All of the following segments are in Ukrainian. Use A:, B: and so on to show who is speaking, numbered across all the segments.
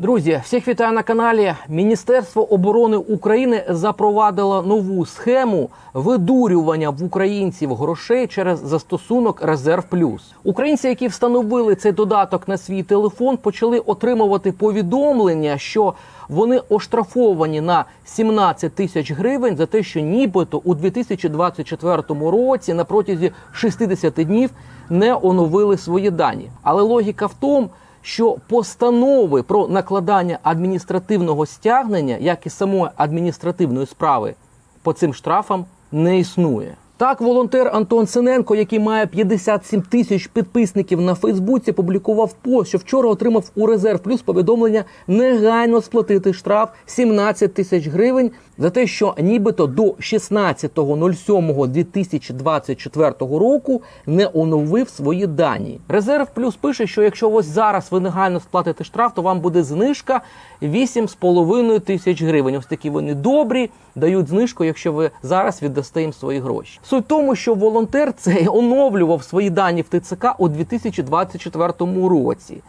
A: Друзі, всіх вітаю на каналі. Міністерство оборони України запровадило нову схему видурювання в українців грошей через застосунок Резерв Плюс. Українці, які встановили цей додаток на свій телефон, почали отримувати повідомлення, що вони оштрафовані на 17 тисяч гривень за те, що нібито у 2024 році на протязі 60 днів не оновили свої дані. Але логіка в тому, що постанови про накладання адміністративного стягнення, як і самої адміністративної справи по цим штрафам, не існує. Так, волонтер Антон Синенко, який має 57 тисяч підписників на Фейсбуці, публікував пост, що вчора отримав у резерв плюс повідомлення негайно сплатити штраф 17 тисяч гривень за те, що нібито до 16.07.2024 року не оновив свої дані. Резерв плюс пише, що якщо ось зараз ви негайно сплатите штраф, то вам буде знижка 8,5 тисяч гривень. Ось такі вони добрі, дають знижку, якщо ви зараз віддасте їм свої гроші. Суть в тому, що волонтер цей оновлював свої дані в ТЦК у 2024 році.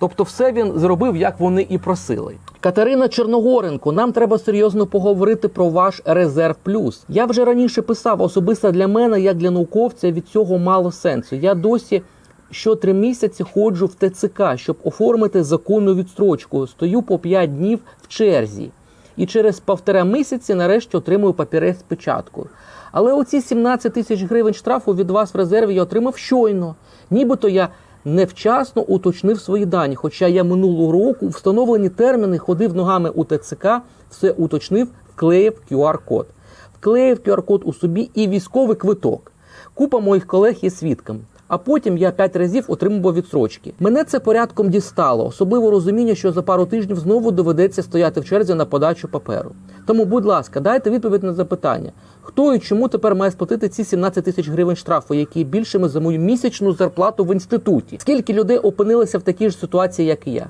A: Тобто, все він зробив, як вони і просили. Катерина Чорногоренко, нам треба серйозно поговорити про ваш резерв плюс. Я вже раніше писав особисто для мене, як для науковця, від цього мало сенсу. Я досі що три місяці ходжу в ТЦК, щоб оформити законну відстрочку. Стою по 5 днів в черзі. І через півтора місяці нарешті отримую папірець з печаткою. Але оці 17 тисяч гривень штрафу від вас в резерві я отримав щойно. Нібито я невчасно уточнив свої дані. Хоча я минулого року встановлені терміни ходив ногами у ТЦК, все уточнив, вклеїв QR-код. Вклеїв QR-код у собі і військовий квиток. Купа моїх колег є свідками. А потім я п'ять разів отримував відсрочки. Мене це порядком дістало, особливо розуміння, що за пару тижнів знову доведеться стояти в черзі на подачу паперу. Тому, будь ласка, дайте відповідь на запитання: хто і чому тепер має сплатити ці 17 тисяч гривень штрафу, які більшими за мою місячну зарплату в інституті? Скільки людей опинилися в такій ж ситуації, як і я?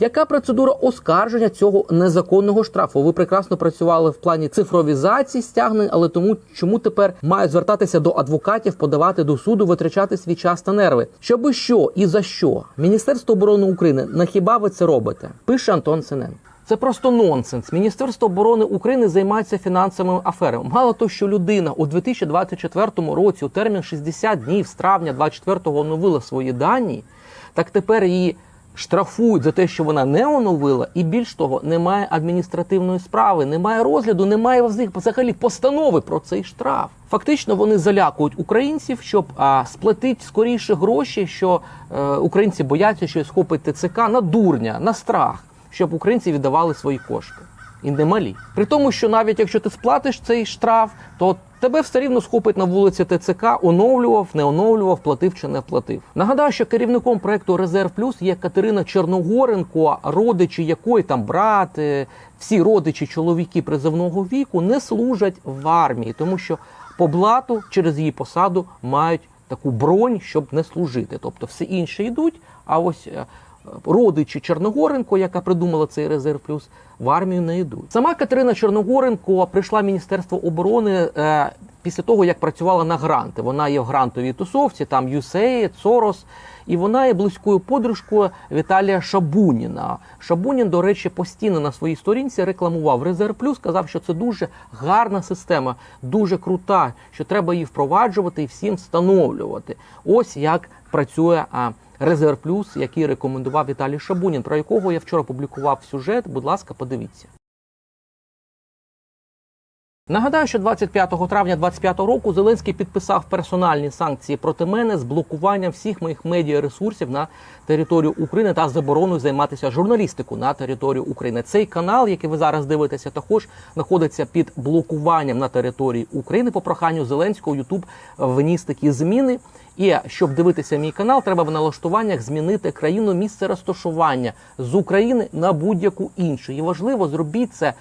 A: Яка процедура оскарження цього незаконного штрафу? Ви прекрасно працювали в плані цифровізації стягнень, але тому чому тепер мають звертатися до адвокатів, подавати до суду, витрачати свій час та нерви? Щоби що і за що? Міністерство оборони України на хіба ви це робите? Пише Антон Синен. Це просто нонсенс. Міністерство оборони України займається фінансовими аферами. Мало того, що людина у 2024 році у термін 60 днів з травня 24-го оновила свої дані, так тепер її штрафують за те, що вона не оновила, і більш того, немає адміністративної справи, немає розгляду, немає взагалі постанови про цей штраф. Фактично вони залякують українців, щоб а, сплатити скоріше гроші, що е, українці бояться, що схопить ТЦК на дурня, на страх, щоб українці віддавали свої кошти. І не малі. При тому, що навіть якщо ти сплатиш цей штраф, то тебе все рівно схопить на вулиці ТЦК, оновлював, не оновлював, платив чи не платив. Нагадаю, що керівником проекту Резерв Плюс є Катерина Чорногоренко, родичі якої там брати, всі родичі чоловіки призовного віку не служать в армії, тому що по блату через її посаду мають таку бронь, щоб не служити. Тобто все інше йдуть, а ось. Родичі Чорногоренко, яка придумала цей резерв плюс, в армію не йдуть. Сама Катерина Чорногоренко прийшла в Міністерство оборони е, після того, як працювала на гранти. Вона є в грантовій тусовці, там USAID, Сорос, і вона є близькою подружкою Віталія Шабуніна. Шабунін, до речі, постійно на своїй сторінці рекламував резерв плюс, сказав, що це дуже гарна система, дуже крута, що треба її впроваджувати і всім встановлювати. Ось як працює. а, Резерв Плюс, який рекомендував Віталій Шабунін, про якого я вчора публікував сюжет. Будь ласка, подивіться. Нагадаю, що 25 травня 2025 року Зеленський підписав персональні санкції проти мене з блокуванням всіх моїх медіаресурсів на територію України та забороною займатися журналістикою на територію України. Цей канал, який ви зараз дивитеся, також знаходиться під блокуванням на території України. По проханню Зеленського Ютуб вніс такі зміни. І щоб дивитися мій канал, треба в налаштуваннях змінити країну місце розташування з України на будь-яку іншу. І важливо зробіть це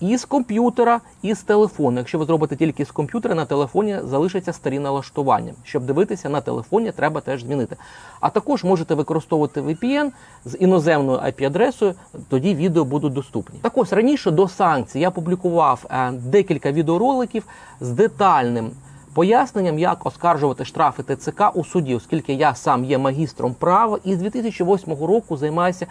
A: і з комп'ютера, і з телефону. Якщо ви зробите тільки з комп'ютера, на телефоні залишаться старі налаштування. Щоб дивитися на телефоні, треба теж змінити. А також можете використовувати VPN з іноземною IP-адресою, тоді відео будуть доступні. Так ось раніше до санкцій я публікував е, декілька відеороликів з детальним. Поясненням, як оскаржувати штрафи ТЦК у суді, оскільки я сам є магістром права і з 2008 року займаюся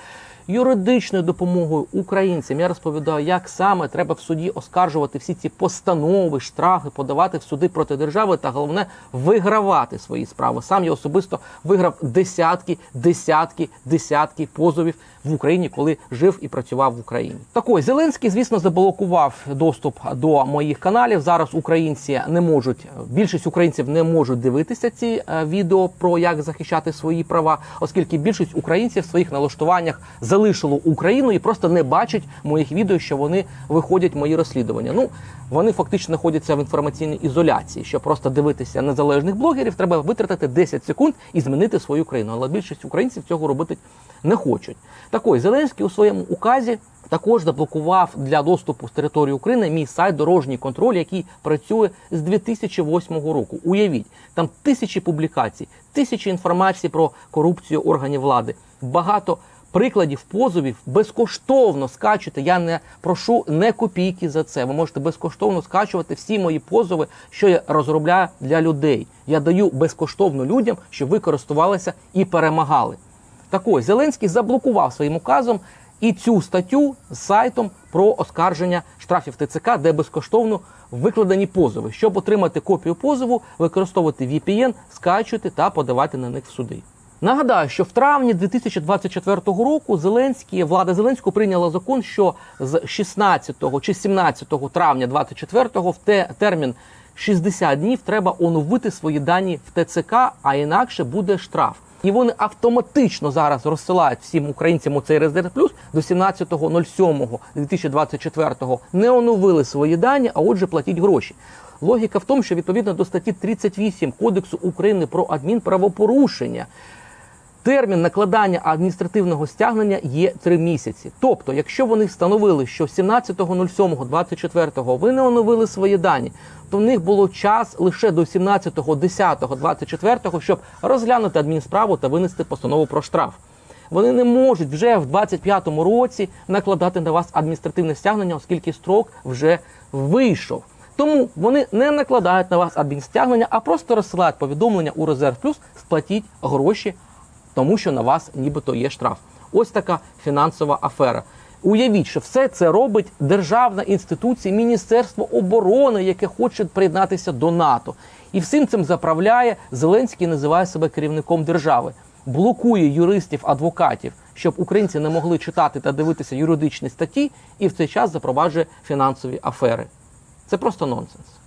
A: юридичною допомогою українцям. Я розповідаю, як саме треба в суді оскаржувати всі ці постанови, штрафи, подавати в суди проти держави та головне вигравати свої справи. Сам я особисто виграв десятки, десятки, десятки позовів в Україні, коли жив і працював в Україні. Так ось Зеленський, звісно, заблокував доступ до моїх каналів. Зараз українці не можуть, більшість українців не можуть дивитися ці е, відео про як захищати свої права, оскільки більшість українців в своїх налаштуваннях залишило Україну і просто не бачать моїх відео, що вони виходять мої розслідування. Ну вони фактично знаходяться в інформаційній ізоляції. Щоб просто дивитися незалежних блогерів, треба витратити 10 секунд і змінити свою країну. Але більшість українців цього робити не хочуть. Так ось Зеленський у своєму указі також заблокував для доступу з території України мій сайт Дорожній контроль, який працює з 2008 року. Уявіть, там тисячі публікацій, тисячі інформації про корупцію органів влади, багато. Прикладів позовів безкоштовно скачуйте. Я не прошу не копійки за це. Ви можете безкоштовно скачувати всі мої позови, що я розробляю для людей. Я даю безкоштовно людям, щоб ви користувалися і перемагали. Так ось Зеленський заблокував своїм указом і цю статтю з сайтом про оскарження штрафів ТЦК, де безкоштовно викладені позови. Щоб отримати копію позову, використовувати VPN, скачувати та подавати на них в суди. Нагадаю, що в травні 2024 року Зеленський влада Зеленського прийняла закон, що з 16 чи 17 травня 2024 в те термін 60 днів треба оновити свої дані в ТЦК, а інакше буде штраф. І вони автоматично зараз розсилають всім українцям у цей резерв плюс до 17.07.2024 не оновили свої дані, а отже, платіть гроші. Логіка в тому, що відповідно до статті 38 Кодексу України про адмінправопорушення термін накладання адміністративного стягнення є три місяці. Тобто, якщо вони встановили, що 17.07.24 ви не оновили свої дані, то в них було час лише до 17.10.24, щоб розглянути адмінсправу та винести постанову про штраф. Вони не можуть вже в 25-му році накладати на вас адміністративне стягнення, оскільки строк вже вийшов. Тому вони не накладають на вас адмінстягнення, а просто розсилають повідомлення у резерв плюс сплатіть гроші, тому що на вас нібито є штраф. Ось така фінансова афера. Уявіть, що все це робить державна інституція Міністерство оборони, яке хоче приєднатися до НАТО. І всім цим заправляє Зеленський називає себе керівником держави, блокує юристів, адвокатів, щоб українці не могли читати та дивитися юридичні статті, і в цей час запроваджує фінансові афери. Це просто нонсенс.